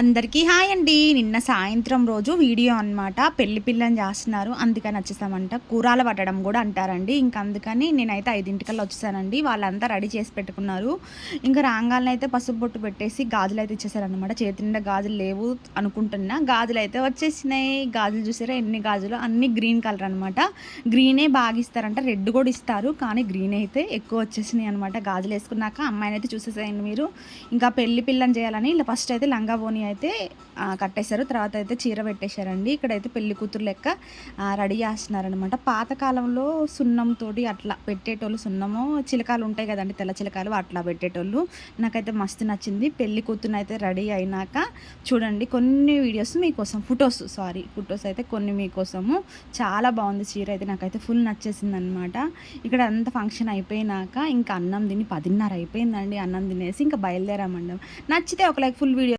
అందరికీ హాయ్ అండి. నిన్న సాయంత్రం రోజు వీడియో అన్నమాట. పెళ్ళి పిల్లని చేస్తున్నారు. అందుకని వచ్చేసామంట. కూరాలు పట్టడం కూడా అంటారండి. ఇంకా అందుకని నేనైతే ఐదింటికల్లా వచ్చేసానండి. వాళ్ళంతా రెడీ చేసి పెట్టుకున్నారు. ఇంకా రాంగాలను అయితే పసుపు బొట్టు పెట్టేసి గాజులు అయితే ఇచ్చేసారనమాట చేతి నిండా గాజులు లేవు అనుకుంటున్నా. గాజులు అయితే వచ్చేసినాయి. గాజులు చూసారా? ఎన్ని గాజులు? అన్ని గ్రీన్ కలర్ అనమాట గ్రీనే బాగా ఇస్తారంట. రెడ్ కూడా ఇస్తారు. కానీ గ్రీన్ అయితే ఎక్కువ వచ్చేసినాయి అనమాట గాజులు వేసుకున్నాక అమ్మాయిని అయితే చూసేసేయండి మీరు. ఇంకా పెళ్ళి పిల్లని చేయాలని ఇలా ఫస్ట్ అయితే లంగా పోనీ అయితే కట్టేశారు. తర్వాత అయితే చీర పెట్టేశారండి. ఇక్కడైతే పెళ్ళి కూతురు లెక్క రెడీ చేస్తున్నారనమాట పాతకాలంలో సున్నంతోటి అట్లా పెట్టేటోళ్ళు సున్నము చిలకాలు ఉంటాయి కదండి తెల్ల చిలకాలు అట్లా పెట్టేటోళ్ళు. నాకైతే మస్తు నచ్చింది. పెళ్ళి కూతురుని అయితే రెడీ అయినాక చూడండి కొన్ని వీడియోస్ మీకోసం ఫొటోస్ సారీ ఫొటోస్ అయితే కొన్ని మీకోసము. చాలా బాగుంది చీర అయితే నాకైతే ఫుల్ నచ్చేసింది అనమాట ఇక్కడ అంత ఫంక్షన్ అయిపోయినాక ఇంకా అన్నం తిని పదిన్నర అయిపోయిందండి. అన్నం తినేసి ఇంకా బయలుదేరామండి నచ్చితే ఒక లైక్ ఫుల్ వీడియో